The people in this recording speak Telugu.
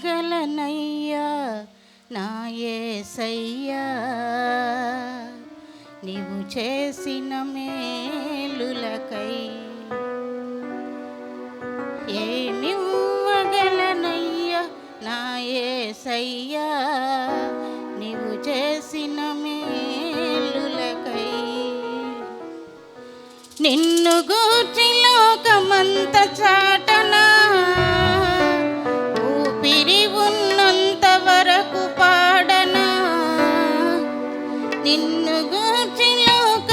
ఏమివ్వగలనయ్యా నా ఏసయ్యా. నీవు చేసిన మేలులకై ఏమివ్వగలనయ్యా నా ఏసయ్యా. నీవు చేసిన మే విరి ఉన్నంత వరకు పాడనా? నిన్ను గూర్చి లోక